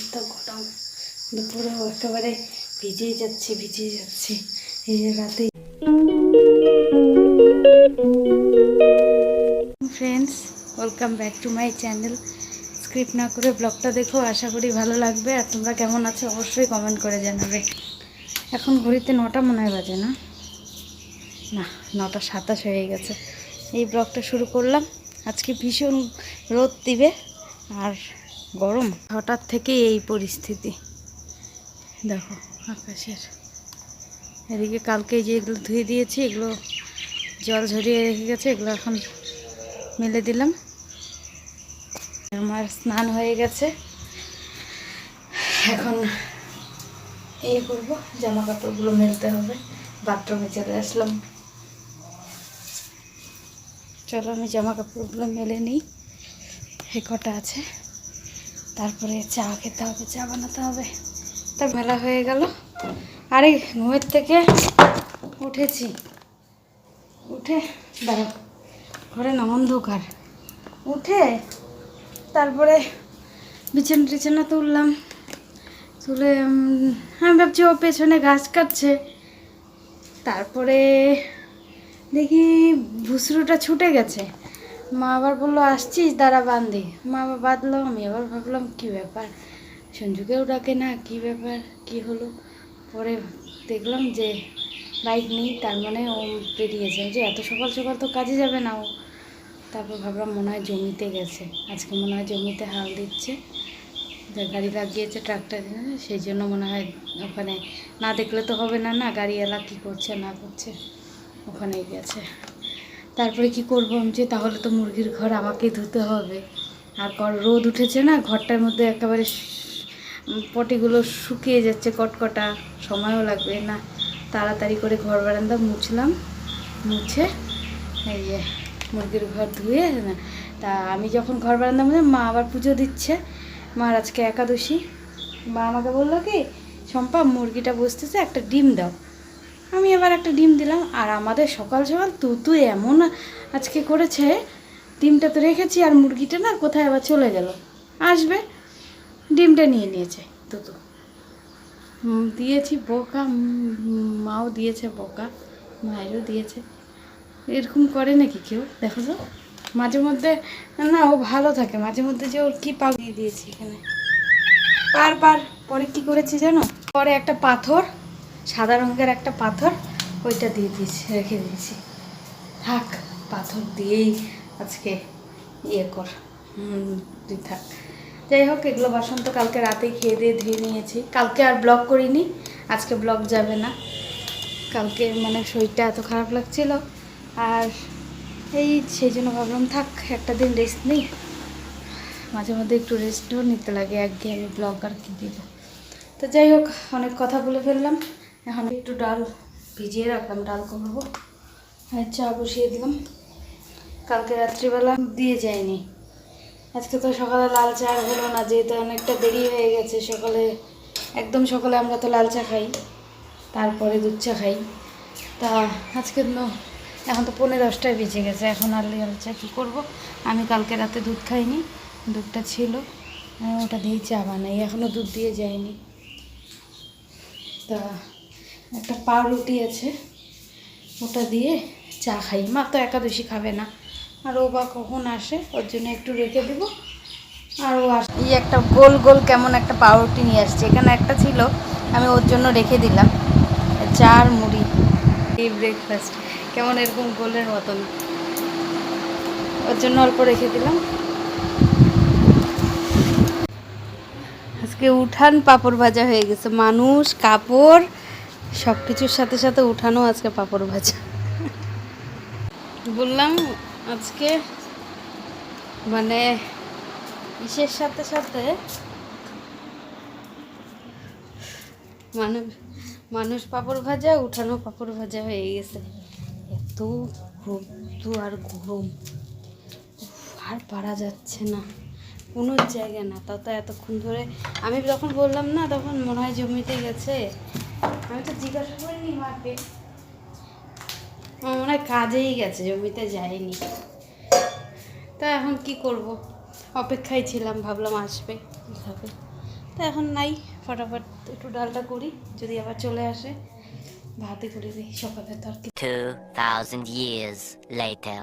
এত গরম। দুপুরেও একেবারে ভিজেই যাচ্ছে ভিজেই যাচ্ছে। এই যে রাতে friends welcome back to my channel script না করে ব্লগটা দেখো, আশা করি ভালো লাগবে। আর তোমরা কেমন আছো, অবশ্যই কমেন্ট করে জানাবে। এখন ঘড়িতে নটা মনে হয় বাজে না? না, নটা সাতাশ হয়ে গেছে। এই ব্লগটা শুরু করলাম। আজকে ভীষণ রোদ দিবে। আর গরম? হঠাৎ থেকেই এই পরিস্থিতি। দেখো, আকাশের। এদিকে কালকে যে এগুলো ধুয়ে দিয়েছি, এগুলো জল ঝরিয়ে রেখে গেছে, এগুলো এখন মেলে দিলাম। আমার স্নান হয়ে গেছে। এখন এই করব জামা কাপড়গুলো মেলতে হবে, বাথরুমে চলে আসলাম। চলো আমি জামা কাপড়গুলো মেলে নিই। এ কটা আছে? তারপরে চা খেতে হবে, চা বানাতে হবে। তা মেলা হয়ে গেল। আরে, ঘুমের থেকে উঠেছি। উঠে, দাঁড়াও, ঘরে না অন্ধকার। উঠে তারপরে বিছানা টিছানা তুললাম। তুলে আমি ভাবছি ও পেছনে ঘাস কাটছে। তারপরে দেখি ভুসরুটা ছুটে গেছে। মা আবার বলল, আসছিস দাঁড়া বান্ধি মা আবার বাঁধলো, আমি আবার ভাবলাম, কী ব্যাপার? সঞ্জুকেও ডাকে না, কী ব্যাপার? কী হলো? পরে দেখলাম যে বাইক নেই, তার মানে ও বেরিয়েছে যে এত সকাল সকাল তো কাজে যাবে না ও। তারপর ভাবলাম, মনে হয় জমিতে গেছে। আজকে মনে হয় জমিতে হাল দিচ্ছে। গাড়ি লাগিয়েছে ট্রাক্টর, সেই জন্য মনে হয় ওখানে না দেখলে তো হবে না না গাড়িওয়ালা কী করছে, না করছে, ওখানেই গেছে। তারপরে কি করব? আমি যে তাহলে তো মুরগির ঘর আমাকে ধুতে হবে। আর রোদ উঠেছে না, ঘরটার মধ্যে একেবারে পটিগুলো শুকিয়ে যাচ্ছে কটকটা, সময়ও লাগবে না। তাড়াতাড়ি করে ঘর বারান্দা মুছলাম, মুছে এই যে মুরগির ঘর ধুয়ে, না, তা আমি যখন ঘর বারান্দা মুছে, মা আবার পুজো দিচ্ছে। মার আজকে একাদশী। মা আমাকে বলল কি, শম্পা, মুরগিটা বসতেছে, একটা ডিম দাও। আমি এবার একটা ডিম দিলাম, আর আমাদের সকাল সকাল তুতু এমন আজকে করেছে, ডিমটা তো রেখেছি আর মুরগিটা না কোথায় আবার চলে গেল। আসবে, ডিমটা নিয়ে নিয়েছে তুতু। দিয়েছি বোকা মাও দিয়েছে বোকা মায়েরও দিয়েছে। এরকম করে নাকি কেউ? দেখো তো। মাঝে মধ্যে, না, ও ভালো থাকে। মাঝে মধ্যে যে ওর কী পাক দিয়ে দিয়েছি এখানে। বারবার পরে কি করেছি জানো? পরে একটা পাথর সাদা রঙের একটা পাথর, ওইটা দিয়ে দিয়েছি, রেখে দিয়েছি। থাক, পাথর দিয়েই আজকে ইয়ে কর তুই থাক। যাই হোক, এগুলো বাসন তো কালকে রাতেই খেয়ে দিয়ে ধুয়ে নিয়েছি। কালকে আর ব্লগ করিনি, আজকে ব্লগ যাবে না। কালকে মানে শরীরটা এত খারাপ লাগছিল। আর এই সেই জন্য ভাবলাম, থাক, একটা দিন রেস্ট নেই। মাঝে মধ্যে একটু রেস্টও নিতে লাগে একঘেয়ে আমি ব্লগ আর কি দিব। তো যাই হোক, অনেক কথা বলে ফেললাম। এখন একটু ডাল ভিজিয়ে রাখলাম, ডাল করব চা বসিয়ে দিলাম। কালকে রাত্রিবেলা দিয়ে যায়নি আজকে তো সকালে লাল চা আর হলো না, যেহেতু অনেকটা দেরি হয়ে গেছে, সকালে একদম সকালে আমরা তো লাল চা খাই, তারপরে দুধ চা খাই। তা আজকে এখন তো পনেরো দশটায় বেজে গেছে, এখন আর লাল চা কী করব? আমি কালকে রাতে দুধ খাইনি, দুধটা ছিল ওটা দিয়েই চা বানাই এখনও দুধ দিয়ে যায়নি তা একটা পাউরুটি আছে, ওটা দিয়ে চা খাই। মা তো একাদশী খাবে না। আর ও বা কখন আসে, ওর জন্য একটু রেখে দেব। আর ও আস এই একটা গোল গোল কেমন একটা পাউরুটি নিয়ে আসছে। এখানে একটা ছিল, আমি ওর জন্য রেখে দিলাম। চার মুড়ি। এই ব্রেকফাস্ট কেমন এরকম গোলের মতন। ওর জন্য অল্প রেখে দিলাম। আজকে উঠান পাপড় ভাজা হয়ে গেছে। মানুষ, কাপড় সব কিছুর সাথে সাথে উঠানো আজকে পাপড় ভাজা। বললাম আজকে মানে ইসের সাথে সাথে মানুষ মানুষ পাপড় ভাজা, উঠানো পাপড় ভাজা হয়ে গেছে। এত রোদ্দু আর গরম। আর পারা যাচ্ছে না। কোনো জায়গায় না। তাও তো এতক্ষণ ধরে আমি যখন বললাম না, তখন মনে হয় জমিতে গেছে। আমি তো জিজ্ঞাসা করিনি মাকে। আমার মনে হয় কাজেই গেছে জমিতে যায়নি। তা এখন কি করব? অপেক্ষায় ছিলাম ভাবলাম আসবে। হবে তো এখন নাই ফটাফট একটু ডালটা করি যদি আবার চলে আসে ভাতে করে দিই সকালে তরকারি। 2,000 years later.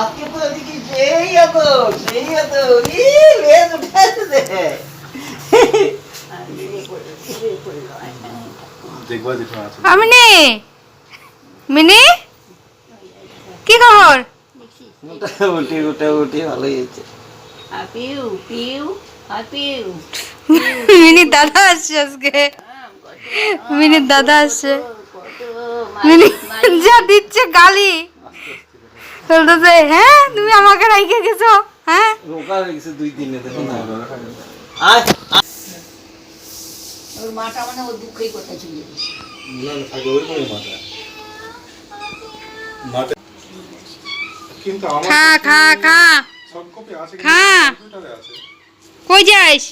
আজকে তো এদিকে সেই হতো সেই হতো ই লেজ উঠেছে আমিনি মিনি! কি খবর? মোটামুটি মোটামুটি ভালোই হয়েছে। পিউ পিউ আর পিউ মিনির দাদা আসছে আজকে। মিনির দাদা আসছে। মিনি যা দিচ্ছে গালি। বলতেছে হ্যাঁ তুমি আমাকে রাইখে গেছো হ্যাঁ? রোকা গেছে দুই দিনে দেখুন না। আয়। ওর মাটা মানে ওর দুঃখেই কথা চলে গেছে। না না থাকে ওই কিন্তু আমার খা খা খা। সব কপি আছে খা। কম্পিউটারে আছে। কই যাস?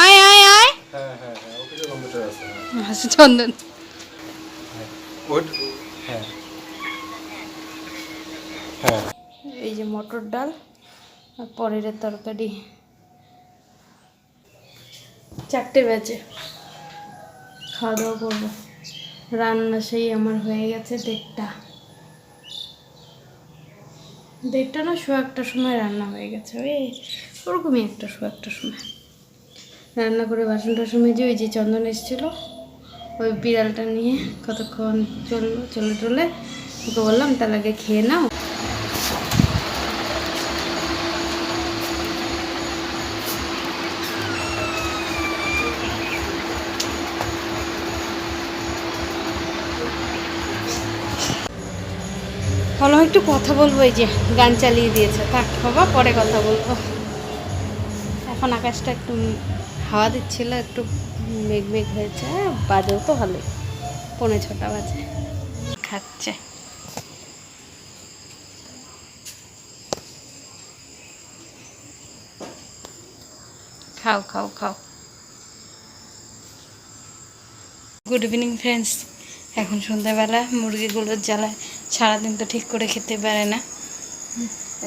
আয় আয় আয়। হ্যাঁ হ্যাঁ হ্যাঁ অফিসে কম্পিউটার আছে চন্দন। হ্যাঁ। হ্যাঁ। এই যে মটর ডাল আর পরের তরকারি। চারটে বেজে। খাওয়া দাওয়া করব। রান্না সেই আমার হয়ে গেছে দেড়টা। দেড়টা না শো একটার সময় রান্না হয়ে গেছে। ওই ওরকমই একটা শো একটার সময়। রান্না করে বাসন টাসন মেজে ওই যে চন্দন এসেছিল, ওই বিড়ালটা নিয়ে কতক্ষণ চলল, চলে টলে ওকে বললাম তার আগে খেয়ে নাও। ভালো একটু কথা বলব এই যে গান চালিয়ে দিয়েছে। থাক বাবা পরে কথা বলব। এখন আকাশটা একটু হাওয়া দিচ্ছিল একটু মেঘ মেঘ হয়েছে হ্যাঁ, বাজেও তো ভালোই। পৌনে ছটা বাজে। খাচ্ছে। খাও খাও খাও। গুড ইভিনিং ফ্রেন্ডস এখন সন্ধ্যাবেলা মুরগিগুলোর জ্বালায় সারাদিন তো ঠিক করে খেতে পারে না।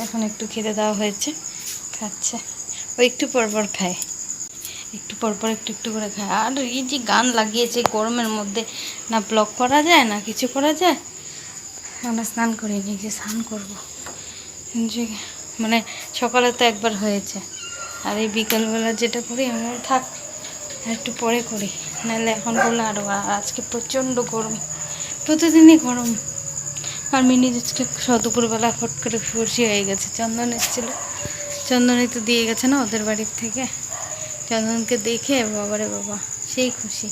এখন একটু খেতে দেওয়া হয়েছে, খাচ্ছে। ও একটু পর পর খায়। একটু পর পর একটু একটু করে খায়। আর এই যে গান লাগিয়েছে গরমের মধ্যে, না ব্লক করা যায়, না কিছু করা যায়? আমরা স্নান করিনি যে স্নান করব। মানে সকালে তো একবার হয়েছে। আর এই বিকালবেলা যেটা করি, আমরা থাক একটু পরে করি। নাহলে এখন করলে আরও আজকে প্রচণ্ড গরম। প্রতিদিনই গরম। আর মিনি আজকে দুপুরবেলা ফট করে খুশি হয়ে গেছে। চন্দন এসেছিল। চন্দনই তো দিয়ে গেছে না ওদের বাড়ির থেকে। চন্দনকে দেখে বাবারে বাবা, সেই খুশি।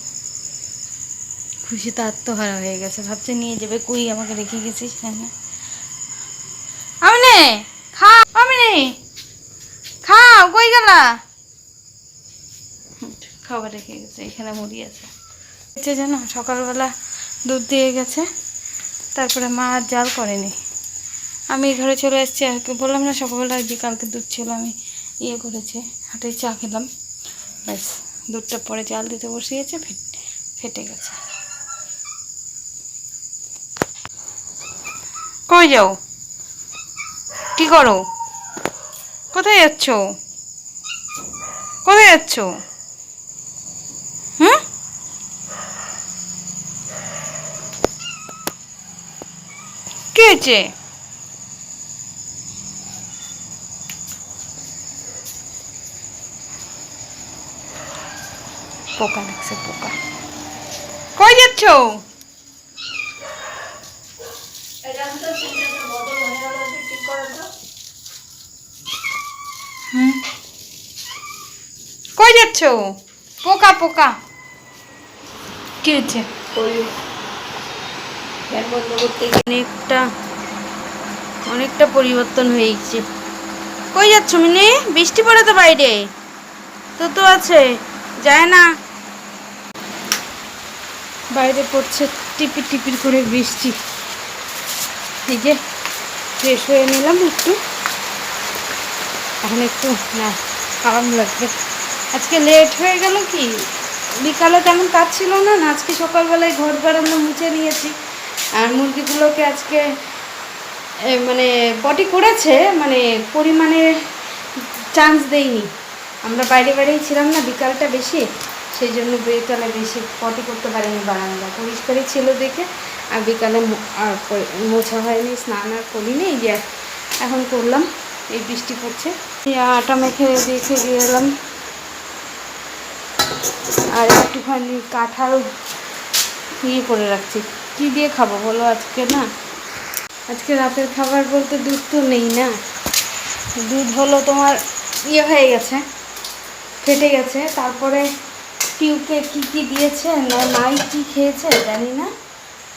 খুশি তো আত্মহারা হয়ে গেছে। ভাবছে নিয়ে যাবে। কই আমাকে রেখে গেছিস? হ্যাঁ না আমনে খা আমনে খাও কই গেলা? খাবার রেখে গেছে। এখানে মুড়ি আছে। যেন সকালবেলা দুধ দিয়ে গেছে। তারপরে মা আর জাল করেনি। আমি ঘরে চলে এসেছি আর কি। বললাম না সকালবেলা যে কালকে দুধ ছিল, আমি ইয়ে করেছে হাটে চা খেলাম। ব্যাস, দুধটা পরে জাল দিতে বসিয়েছে, ফেট, ফেটে গেছে। কই যাও? কি করো? কোথায় যাচ্ছ? কোথায় যাচ্ছ? হয়েছে? পোকা পোকা। কই যাচ্ছ? কই যাচ্ছ? পোকা পোকা। কি হচ্ছে ফ্যান বন্ধ করতে অনেকটা অনেকটা পরিবর্তন হয়ে গেছে কই যাচ্ছ মিনি? বৃষ্টি পড়ে তো বাইরে। তো তো আছে, যায় না। বাইরে পড়ছে টিপির টিপির করে বৃষ্টি। এই যে, ফ্রেশ হয়ে নিলাম একটু। এখন একটু, না, আরাম লাগবে। আজকে লেট হয়ে গেল কি? বিকালে তেমন কাজ ছিল না না, আজকে সকালবেলায় ঘর বারান্দা মুছে নিয়েছি। আর মুরগিগুলোকে আজকে মানে পটি করেছে মানে পরিমাণে চান্স দেইনি। আমরা বাইরে বাইরেই ছিলাম না, বিকালটা বেশি, সেই জন্য বিকালে বেশি পটি করতে পারিনি বারান্দা পরিষ্কারই ছিল দেখে, আর বিকালে আর মোছা হয়নি, স্নান আর করিনি যে এখন করলাম, এই বৃষ্টি পড়ছে। আটা মেখে রেখে এলাম। আর একটুখানি কাঁঠাল ইয়ে করে রাখছি। কি দিয়ে খাব বলো আজকে না? আজকে রাতের খাবার বলতে দুধ তো নেই না। দুধ হলো তোমার ইয়ে হয়ে গেছে, ফেটে গেছে। তারপরে টিউকে কি কি দিয়েছে? না মাই কি খেয়েছে জানি না।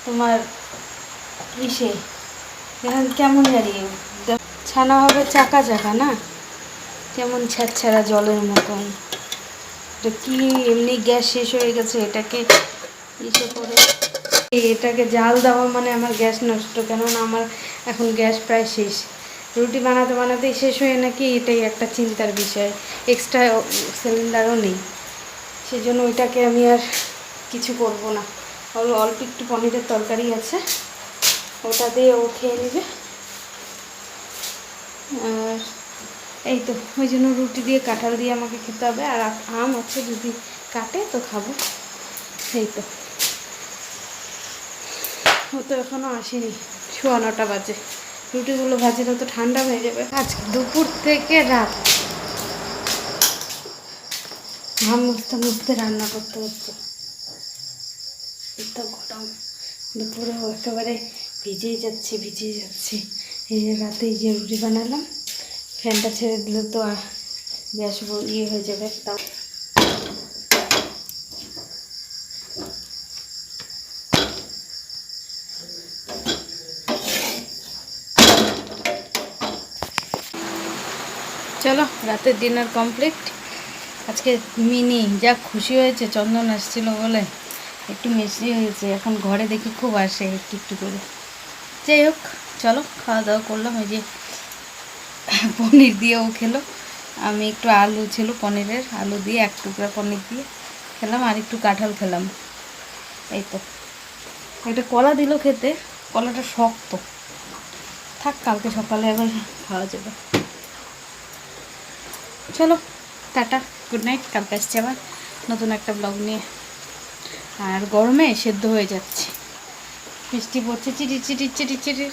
তোমার ইসে এখন কেমন জানি? ছানা হবে চাকা চাকা না? কেমন ছ্যাঁচড়া জলের মতন। এটা কি এমনি গ্যাস শেষ হয়ে গেছে? এটাকে ইসে করে এটাকে জাল দেওয়া মানে আমার গ্যাস নষ্ট, কেননা আমার এখন গ্যাস প্রায় শেষ। রুটি বানাতে বানাতেই শেষ হয়ে নাকি এটাই একটা চিন্তার বিষয়। এক্সট্রা সিলিন্ডারও নেই। সেই জন্য ওইটাকে আমি আর কিছু করব না। ওর অল্প একটু পনিরের তরকারি আছে। ওটা দিয়ে ও খেয়ে নেবে। আর এই তো, ওই জন্য রুটি দিয়ে, কাঁঠাল দিয়ে আমাকে খেতে হবে। আর আম আছে যদি কাটে তো খাব। এই তো। ও তো এখনও আসেনি। সোয়া নটা বাজে। রুটিগুলো ভাজিলে তো ঠান্ডা হয়ে যাবে। আজকে দুপুর থেকে রাত। ঘাম মুছতে মুছতে রান্না করতে হচ্ছে। এত গরম। দুপুরেও একেবারে ভিজেই যাচ্ছে ভিজেই যাচ্ছে। এই যে রাতে এই যে রুটি বানালাম, ফ্যানটা ছেড়ে দিলে তো আর গ্যাস ইয়ে হয়ে যাবে। তাও চলো, রাতের ডিনার কমপ্লিট আজকে মিনি যা খুশি হয়েছে, চন্দন আসছিল বলে একটু মিষ্টি হয়েছে। এখন ঘরে দেখি খুব আসে একটু একটু করে। যাই হোক, চলো, খাওয়া দাওয়া করলাম। ওই যে পনির দিয়েও খেলো। আমি একটু আলু ছিল পনিরের, আলু দিয়ে এক টুকরা পনির দিয়ে খেলাম আর একটু কাঁঠাল খেলাম। এই তো। একটা কলা দিল খেতে, কলাটা শক্ত। থাক, কালকে সকালে আবার খাওয়া যাবে। চলো, টাটা গুড নাইট কালকে আসছি আবার, নতুন একটা ব্লগ নিয়ে। আর গরমে সেদ্ধ হয়ে যাচ্ছে। বৃষ্টি পড়ছে চিটি চিটি চিটি চিটির